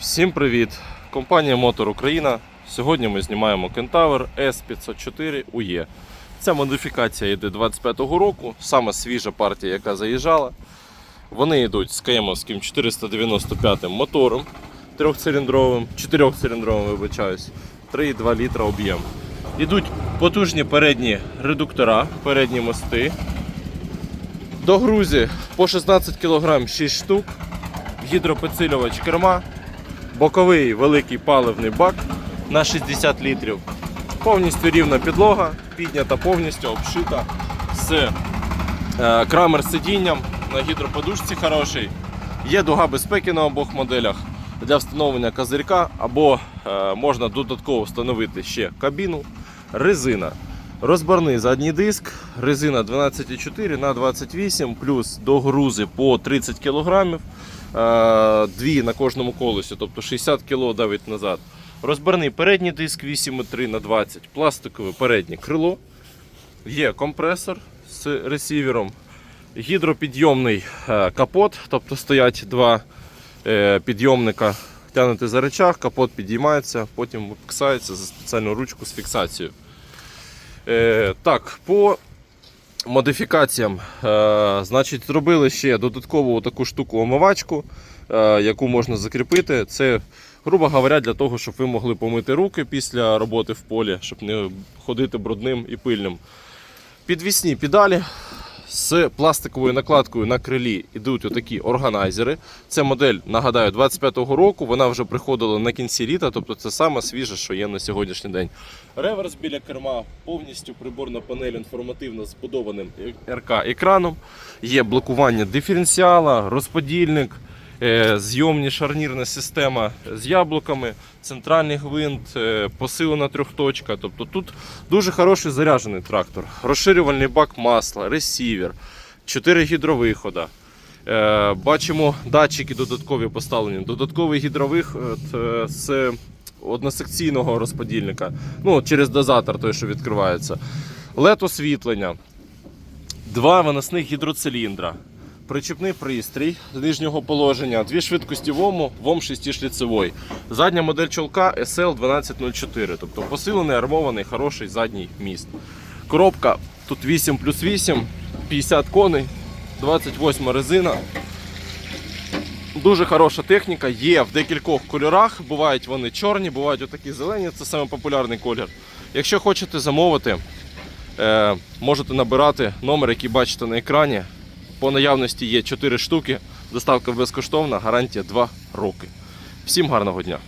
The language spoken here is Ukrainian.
Всім привіт! Компанія Мотор Україна. Сьогодні ми знімаємо Кентавр S504 UE. Ця модифікація йде 25-го року, саме свіжа партія, яка заїжджала. Вони йдуть з каємовським 495 мотором трьохциліндровим, чотирьохциліндровим, вибачаюсь, 3,2 літра об'єм. Йдуть потужні передні редуктора, передні мости. До грузі по 16 кг 6 штук, гідропідсилювач керма, боковий великий паливний бак на 60 літрів. Повністю рівна підлога, піднята повністю, обшита з е, крамер сидінням на гідроподушці хороший. Є дуга безпеки на обох моделях для встановлення козирька, або е, можна додатково встановити ще кабіну, резина. Розборний задній диск, резина 12,4 на 28 плюс до грузи по 30 кг, е, дві на кожному колесі, тобто 60 кг давить назад. Розборний передній диск 8,3 на 20 пластикове переднє крило. Є компресор з ресівером, гідропідйомний е, капот, тобто стоять два е, підйомника, тягнете за речах, капот підіймається, потім випікається за спеціальну ручку з фіксацією. Е, так, по модифікаціям, е, значить, зробили ще додаткову таку штуку омивачку, е, яку можна закріпити. Це, грубо говоря, для того, щоб ви могли помити руки після роботи в полі, щоб не ходити брудним і пильним. Підвісні педалі з пластиковою накладкою на крилі йдуть отакі органайзери. Це модель, нагадаю, 25-го року. Вона вже приходила на кінці літа, тобто це саме свіже, що є на сьогоднішній день. Реверс біля керма, повністю приборна панель інформативно збудованим РК екраном. Є блокування диференціала, розподільник. Е, Зйомні шарнірна система з яблуками, центральний гвинт, е, посилена трьохточка. Тобто тут дуже хороший заряджений трактор. Розширювальний бак масла, ресівер, 4 гідровихода. Е, Бачимо датчики додаткові поставлені. Додатковий гідровиход з односекційного розподільника. Ну, через дозатор, той, що відкривається. LED освітлення. Два виносних гідроциліндра. Причепний пристрій з нижнього положення, дві швидкості ВОМу, ВОМ 6-шліцевий. Задня модель чолка SL 1204, тобто посилений, армований, хороший задній міст. Коробка тут 8 плюс 8, 50 коней, 28 резина. Дуже хороша техніка, є в декількох кольорах. Бувають вони чорні, бувають отакі зелені, це саме популярний колір. Якщо хочете замовити, е, можете набирати номер, який бачите на екрані. По наявності є 4 штуки. Доставка безкоштовна, гарантія 2 роки. Всім гарного дня!